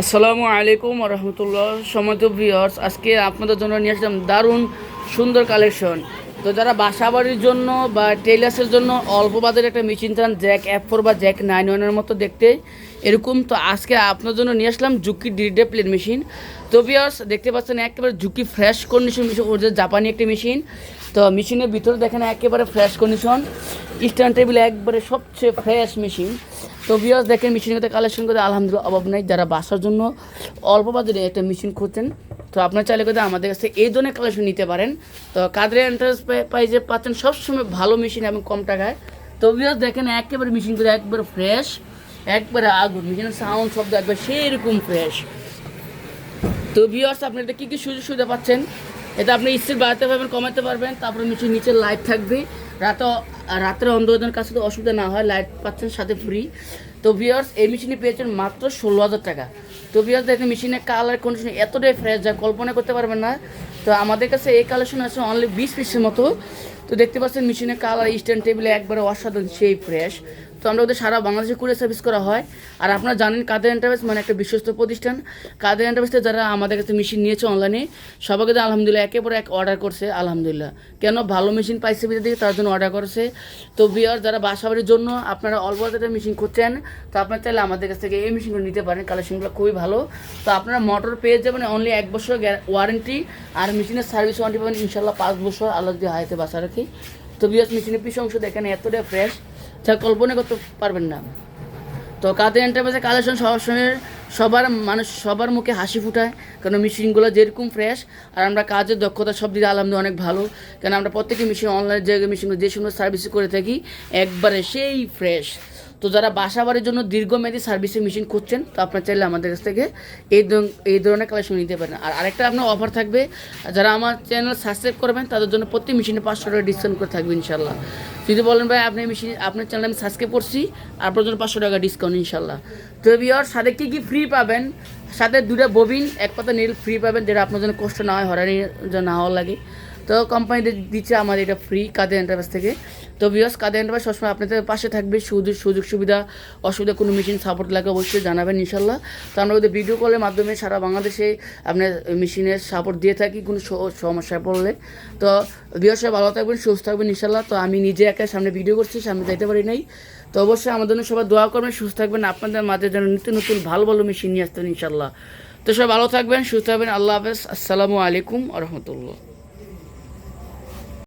আসসালামু আলাইকুম রহমতুল্লাহ। সমত ভিওর্স আজকে আপনাদের জন্য নিয়ে আসলাম দারুণ সুন্দর কালেকশন তো যারা বাসাবাড়ির জন্য বা টেইলার্সের জন্য অল্প বাজারে একটা মেশিন চান জ্যাক অ্যাপ ফোর বা জ্যাক নাইন ওয়ানের মতো দেখতে এরকম তো আজকে আপনার জন্য নিয়ে আসলাম জুকি ডিডে প্লেন মেশিন। তো ভিওর্স দেখতে পাচ্ছেন একেবারে জুকি ফ্রেশ কন্ডিশন মেশিন ওদের জাপানি একটি মেশিন। তো মেশিনের ভিতরে দেখেন একেবারে ফ্রেশ কন্ডিশন স্ট্যান্ড টেবিল একবারে সবচেয়ে ফ্রেশ মেশিন তো ভিওর্স দেখেন মেশিনের কথা কালেকশন করে আলহামদুলিল্লাহ অভাব নাই। যারা বাসার জন্য অল্প বাজারে একটা মেশিন খুঁজছেন, তো আপনার চাইলে কথা আমাদের কাছে এই ধরনের কালেকশন নিতে পারেন। তো কাদের এন্টারেস প্রাইজে পাচ্ছেন সবসময় ভালো মেশিন এবং কম টাকায়। তো ভিওর্স দেখেন একেবারে মেশিন করে একবারে ফ্রেশ একবারে আগুন মেশিনের সাউন্ড শব্দ একবার সেরকম ফ্রেশ তো ভিওর্স আপনি এটা কী কী সুযোগ সুবিধা পাচ্ছেন? এটা আপনি স্পিড বাড়াতে পারবেন, কমাতে পারবেন, তারপরে নিচে নিচে লাইট থাকবে। রাতে, রাত্রে অন্ধকারের কাছে তো অসুবিধা না হয় লাইট পাচ্ছেন সাথে ফ্রি তো ভিওর্স এই মেশিনে পেয়েছেন মাত্র ষোলো হাজার টাকা। তো ভিওর্স দেখেন মেশিনের কালার কন্ডিশন এতটাই ফ্রেশ যা কল্পনা করতে পারবেন না। তো আমাদের কাছে এই কালেকশন আছে অনলি বিশ পিসের মতো। তো দেখতে পাচ্ছেন মেশিনের কালার স্ট্যান্ড টেবিলে একবারে অসাধারণ, সেই ফ্রেশ তো আমরা ওদের সারা বাংলাদেশে কুরিয়ার সার্ভিস করা হয়। আর আপনারা জানেন কাদের এন্টারপ্রাইজ মানে একটা বিশ্বস্ত প্রতিষ্ঠান। কাদের এন্টারপ্রাইজে যারা আমাদের কাছে মেশিন নিয়েছে অনলাইনে সবাইকে আলহামদুলিল্লাহ একে পরে এক অর্ডার করছে, আলহামদুলিল্লাহ। কেন? ভালো মেশিন পাইছে বিধে দিকে তার জন্য অর্ডার করেছে। তো বিয়ার যারা বাসা বাড়ির জন্য আপনারা অল্প একটা মেশিন খুঁজছেন, তো আপনারা চাইলে আমাদের কাছ থেকে এই মেশিনগুলো নিতে পারেন। কালেকশনগুলো খুবই ভালো। তো আপনারা মোটর পেয়ে যাবেন অনলি এক বছর ওয়ারেন্টি আর মেশিনের সার্ভিস ওয়ারেন্টি পাবেন ইনশাল্লাহ পাঁচ বছর। আল্লাহ দিয়ে হাইতে বাসা রাখি। তো বিয়াস মেশিনের পিছু অংশ দেখেন, এতটা ফ্রেশ যা কল্পনা করতে পারবেন না। তো কাদের এন্টারপ্রাইজের কালেকশন সবসময় সবার মানুষ সবার মুখে হাসি ফুটায়, কেন মেশিনগুলো যেরকম ফ্রেশ আর আমরা কাজের দক্ষতা সব দিকে আলহামদুলিল্লাহ অনেক ভালো, কেন আমরা প্রত্যেকে মেশিন অনলাইন জায়গায় মেশিনগুলো যে সমস্ত সার্ভিস করে থাকি, একবারে সেই ফ্রেশ তো যারা বাসা বাড়ির জন্য দীর্ঘমেয়াদী সার্ভিসের মেশিন খুঁজছেন, তো আপনার চাইলে আমাদের কাছ থেকে এই এই ধরনের কালেকশন নিতে পারেন। আর আরেকটা আপনার অফার থাকবে, যারা আমার চ্যানেল সাবস্ক্রাইব করবেন তাদের জন্য প্রতি মেশিনে পাঁচশো টাকা ডিসকাউন্ট করে থাকবে ইনশাল্লাহ যদি বলেন, ভাই, আপনি মেশিন, আপনার চ্যানেল আমি সাবস্ক্রাইব করছি আপনার জন্য পাঁচশো টাকা ডিসকাউন্ট ইনশাল্লাহ তো বিয়ার সাথে কী কী ফ্রি পাবেন? সাথে দুটা ববিন এক পাতা নীল ফ্রি পাবেন, যেটা আপনার জন্য কষ্ট না হয় হরানি না হওয়ার লাগে। তো কোম্পানি দিচ্ছে আমাদের এটা ফ্রি কাদের এন্টারপ্রাইজ থেকে। তো বিয়স কাদের এন্টারপ্রাইজ সবসময় আপনাদের পাশে থাকবে, সুযোগ সুযোগ সুবিধা, অসুবিধা, কোনো মেশিন সাপোর্ট লাগে অবশ্যই জানাবেন ইনশাল্লাহ। তো আমরা ওদের ভিডিও কলের মাধ্যমে সারা বাংলাদেশে আপনার মেশিনের সাপোর্ট দিয়ে থাকি, কোনো সমস্যায় পড়লে। তো বিয়স ভালো থাকবেন, সুস্থ থাকবেন ইনশাল্লাহ। তো আমি নিজে একা সামনে ভিডিও করছি, সামনে যাইতে পারি নাই। তো অবশ্যই আমাদের জন্য সবাই দোয়া করবেন, সুস্থ থাকবেন, আপনাদের মাঝে যেন নতুন নতুন ভালো ভালো মেশিন নিয়ে আসতেন ইনশাল্লাহ। তো সবাই ভালো থাকবেন, সুস্থ থাকবেন, আল্লাহ হাফেজ। আসসালামু আলাইকুম রহমতুল্লাহ।